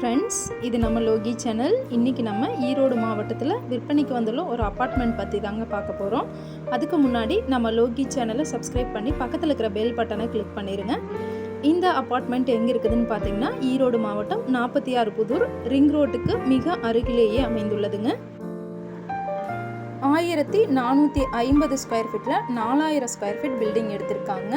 Friends இது நம்ம Loki channel இன்றைக்கி நம்ம ஈரோடு மாவட்டத்தில் விற்பனைக்கு வந்துள்ள ஒரு அப்பார்ட்மெண்ட் பற்றி தாங்க பார்க்க போகிறோம் அதுக்கு முன்னாடி நம்ம லோகி சேனலை சப்ஸ்கிரைப் பண்ணி பக்கத்தில் இருக்கிற பெல் பட்டனை கிளிக் பண்ணிடுங்க இந்த அப்பார்ட்மெண்ட் எங்கே இருக்குதுன்னு பார்த்தீங்கன்னா ஈரோடு மாவட்டம் நாற்பத்தி ஆறு புதூர் ரிங் ரோட்டுக்கு மிக அருகிலேயே அமைந்துள்ளதுங்க. ஆயிரத்தி நானூற்றி ஐம்பது ஸ்கொயர் ஃபீட்டில் நாலாயிரம் ஸ்கொயர் ஃபீட் பில்டிங் எடுத்திருக்காங்க.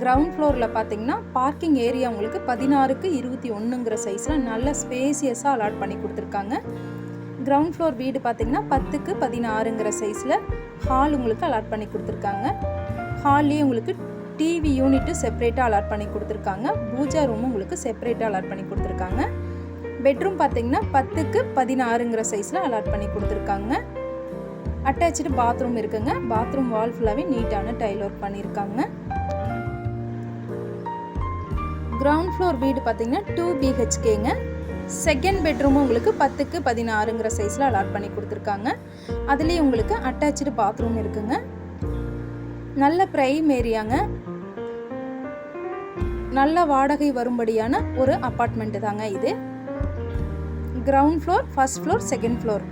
கிரவுண்ட் ஃப்ளோரில் பார்த்தீங்கன்னா பார்க்கிங் ஏரியா உங்களுக்கு பதினாறுக்கு இருபத்தி ஒன்றுங்கிற சைஸில் நல்ல ஸ்பேசியஸாக அலாட் பண்ணி கொடுத்துருக்காங்க. கிரவுண்ட் ஃப்ளோர் வீடு பார்த்தீங்கன்னா பத்துக்கு பதினாறுங்கிற சைஸில் ஹால் உங்களுக்கு அலாட் பண்ணி கொடுத்துருக்காங்க. ஹால்லேயே உங்களுக்கு டிவி யூனிட்டு செப்பரேட்டாக அலாட் பண்ணி கொடுத்துருக்காங்க. பூஜா ரூமும் உங்களுக்கு செப்பரேட்டாக அலாட் பண்ணி கொடுத்துருக்காங்க. பெட்ரூம் பார்த்தீங்கன்னா பத்துக்கு பதினாறுங்கிற சைஸில் அலாட் பண்ணி கொடுத்துருக்காங்க. அட்டாச்சு பாத்ரூம் இருக்குங்க. பாத்ரூம் வால் ஃபுல்லாகவே நீட்டான டைல் ஒர்க் பண்ணியிருக்காங்க கிரவுண்ட் ஃப்ளோர் வீடு பார்த்தீங்கன்னா டூ பிஹெச்கேங்க செகண்ட் பெட்ரூமும் உங்களுக்கு பத்துக்கு பதினாறுங்கிற சைஸில் அலாட் பண்ணி கொடுத்துருக்காங்க. அதுலேயும் உங்களுக்கு அட்டாச்சு பாத்ரூம் இருக்குங்க. நல்ல ப்ரைம் ஏரியாங்க நல்ல வாடகை வரும்படியான ஒரு அப்பார்ட்மெண்ட்டு தாங்க இது. Ground floor first floor second floor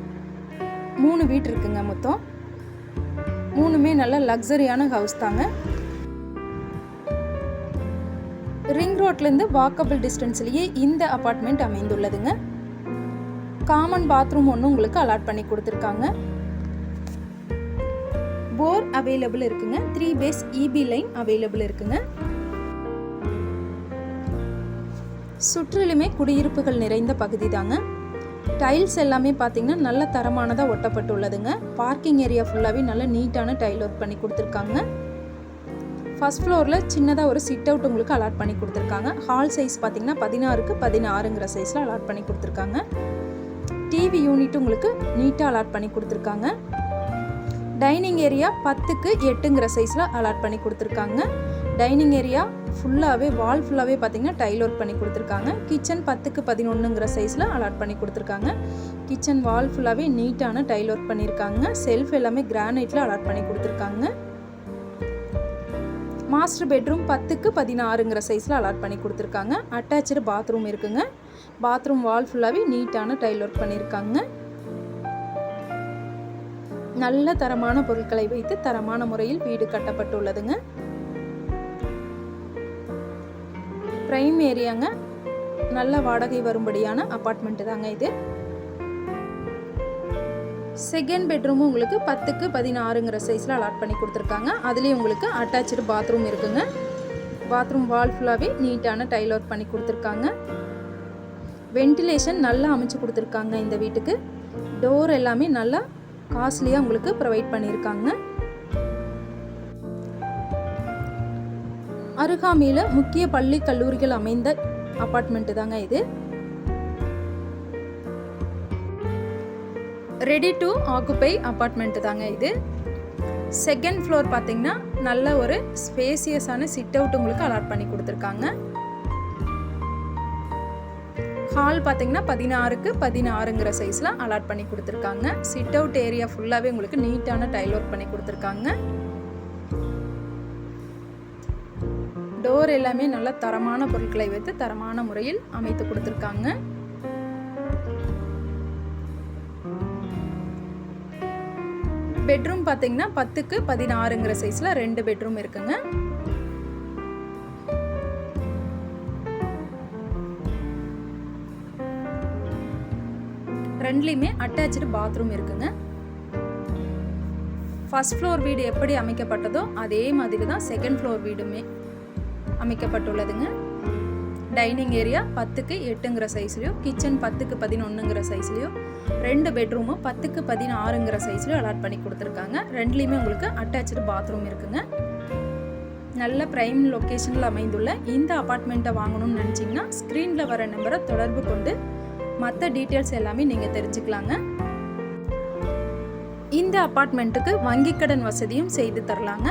மூணு வீடு இருக்குங்க மொத்தம். மூணுமே நல்ல லக்ஸரியான ஹவுஸ் தாங்க. ரிங் ரோட்லேருந்து வாக்கபிள் டிஸ்டன்ஸ்லேயே இந்த அப்பார்ட்மெண்ட் அமைந்துள்ளதுங்க. காமன் பாத்ரூம் ஒன்று உங்களுக்கு அலாட் பண்ணி கொடுத்துருக்காங்க. போர் அவைலபிள் இருக்குங்க. Three phase EB line available இருக்குங்க. சுற்றிலுமே குடியிருப்புகள் நிறைந்த பகுதி தாங்க டைல்ஸ் எல்லாமே பார்த்தீங்கன்னா நல்ல தரமானதாக ஒட்டப்பட்டுள்ளதுங்க. பார்க்கிங் ஏரியா ஃபுல்லாகவே நல்ல நீட்டான டைல் ஒர்க் பண்ணி கொடுத்துருக்காங்க. ஃபஸ்ட் ஃப்ளோரில் சின்னதாக ஒரு சிட் அவுட் உங்களுக்கு அலாட் பண்ணி கொடுத்துருக்காங்க. ஹால் சைஸ் பார்த்தீங்கன்னா பதினாறுக்கு பதினாறுங்கிற சைஸில் அலாட் பண்ணி கொடுத்துருக்காங்க. டிவி யூனிட் உங்களுக்கு நீட்டாக அலாட் பண்ணி கொடுத்துருக்காங்க. டைனிங் ஏரியா பத்துக்கு எட்டுங்கிற சைஸில் அலாட் பண்ணி கொடுத்துருக்காங்க. டைனிங் ஏரியா ஃபுல்லாகவே வால் ஃபுல்லாகவே பார்த்தீங்கன்னா டைல் ஒர்க் பண்ணி கொடுத்துருக்காங்க. கிச்சன் பத்துக்கு பதினொன்றுங்கிற சைஸில் அலாட் பண்ணி கொடுத்துருக்காங்க. கிச்சன் வால் ஃபுல்லாகவே நீட்டான டைல் ஒர்க் பண்ணியிருக்காங்க செல்ஃப் எல்லாமே கிரானைட்டில் அலாட் பண்ணி கொடுத்துருக்காங்க. மாஸ்டர் பெட்ரூம் பத்துக்கு பதினாறுங்கிற சைஸில் அலாட் பண்ணி கொடுத்துருக்காங்க. அட்டாச்சு பாத்ரூம் இருக்குங்க. பாத்ரூம் வால் ஃபுல்லாகவே நீட்டான டைல் ஒர்க் பண்ணியிருக்காங்க நல்ல தரமான பொருட்களை வைத்து தரமான முறையில் வீடு கட்டப்பட்டுள்ளதுங்க. ப்ரைம் ஏரியாங்க நல்ல வாடகை வரும்படியான அப்பார்ட்மெண்ட்டு தாங்க இது. செகண்ட் பெட்ரூமும் உங்களுக்கு பத்துக்கு பதினாறுங்கிற சைஸில் அலாட் பண்ணி கொடுத்துருக்காங்க. அதுலேயும் உங்களுக்கு அட்டாச்சு பாத்ரூம் இருக்குங்க. பாத்ரூம் வால் ஃபுல்லாகவே நீட்டான டைல் ஒர்க் பண்ணி கொடுத்துருக்காங்க. வென்டிலேஷன் நல்லா அமைச்சு கொடுத்துருக்காங்க இந்த வீட்டுக்கு. டோர் எல்லாமே நல்லா காஸ்ட்லியாக உங்களுக்கு ப்ரொவைட் பண்ணியிருக்காங்க. அருகாமையில் முக்கிய பள்ளி கல்லூரிகள் அமைந்த அப்பார்ட்மெண்ட்டு தாங்க இது. ரெடி டு ஆக்குப்பை அப்பார்ட்மெண்ட்டு தாங்க இது. செகண்ட் ஃப்ளோர் பார்த்தீங்கன்னா நல்ல ஒரு ஸ்பேசியஸான சிட் அவுட் உங்களுக்கு அலாட் பண்ணி கொடுத்துருக்காங்க. ஹால் பார்த்தீங்கன்னா பதினாறுக்கு பதினாறுங்கிற சைஸில் அலாட் பண்ணி கொடுத்துருக்காங்க. சிட் அவுட் ஏரியா ஃபுல்லாகவே உங்களுக்கு நீட்டான டைல் ஒர்க் பண்ணி கொடுத்துருக்காங்க. டோர் எல்லாமே நல்ல தரமான பொருட்களை வைத்து தரமான முறையில் அமைத்து கொடுத்துருக்காங்க. பெட்ரூம் பார்த்தீங்கன்னா பத்துக்கு பதினாறுங்கிற சைஸில் ரெண்டு பெட்ரூம் இருக்குங்க. ரெண்டுலேயுமே அட்டாச்சு பாத்ரூம் இருக்குங்க. ஃபஸ்ட் ஃப்ளோர் வீடு எப்படி அமைக்கப்பட்டதோ அதே மாதிரி தான் செகண்ட் ஃப்ளோர் வீடுமே அமைக்கப்பட்டுள்ளதுங்க. டைனிங் ஏரியா பத்துக்கு எட்டுங்கிற சைஸ்லையும் கிச்சன் பத்துக்கு பதினொன்றுங்கிற சைஸ்லையும் ரெண்டு பெட்ரூமும் பத்துக்கு பதினாறுங்கிற சைஸ்லையும் அலாட் பண்ணி கொடுத்துருக்காங்க. ரெண்டுலேயுமே உங்களுக்கு அட்டாச்சு பாத்ரூம் இருக்குங்க. நல்ல ப்ரைம் லொக்கேஷனில் அமைந்துள்ள இந்த அப்பார்ட்மெண்ட்டை வாங்கணும்னு நினச்சிங்கன்னா ஸ்க்ரீனில் வர நம்பரை தொடர்பு கொண்டு மற்ற டீட்டெயில்ஸ் எல்லாமே நீங்கள் தெரிஞ்சுக்கலாங்க. இந்த அப்பார்ட்மெண்ட்டுக்கு வங்கி கடன் வசதியும் செய்து தரலாங்க.